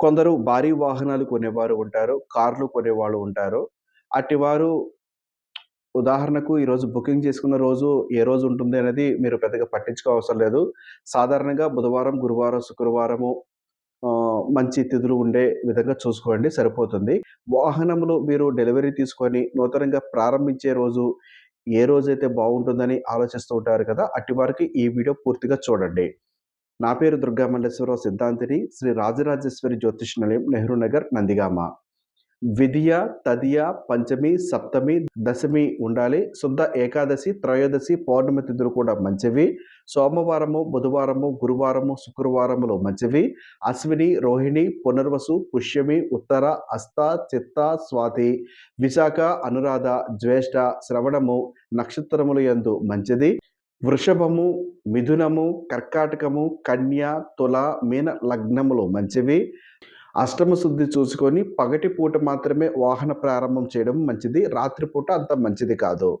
కొందరు భారీ వాహనాలు కొనేవారు ఉంటారు. కార్లు కొనేవాళ్ళు ఉంటారు. అట్టివారు ఉదాహరణకు ఈరోజు బుకింగ్ చేసుకున్న రోజు ఏ రోజు ఉంటుంది అనేది మీరు పెద్దగా పట్టించుకోవసరం లేదు. సాధారణంగా బుధవారం, గురువారం, శుక్రవారము మంచి తిథులు ఉండే విధంగా చూసుకోండి సరిపోతుంది. వాహనములు మీరు డెలివరీ తీసుకొని నూతనంగా ప్రారంభించే రోజు ఏ రోజైతే బాగుంటుందని ఆలోచిస్తూ ఉంటారు కదా! అట్టి వారికి ఈ వీడియో పూర్తిగా చూడండి. నా పేరు దుర్గా మల్లేశ్వరరావు సిద్ధాంతిని. శ్రీ రాజరాజేశ్వరి జ్యోతిష్ నిలయం, నెహ్రూ నగర్, నందిగామ. విధియ, తదియ, పంచమి, సప్తమి, దశమి ఉండాలి. శుద్ధ ఏకాదశి, త్రయోదశి, పౌర్ణమి తిథులు కూడా మంచివి. సోమవారము, బుధవారము, గురువారము, శుక్రవారములు మంచివి. అశ్విని, రోహిణి, పునర్వసు, పుష్యమి, ఉత్తర, హస్త, చిత్త, స్వాతి, విశాఖ, అనురాధ, జ్యేష్ఠ, శ్రవణము నక్షత్రములు యందు మంచిది. వృషభము, మిథునము, కర్కాటకము, కన్య, తుల, మీన లగ్నములు మంచివి. అష్టమ శుద్ధి చూసుకొని పగటి పూట మాత్రమే వాహన ప్రారంభం చేయడం మంచిది. రాత్రిపూట అంత మంచిది కాదు.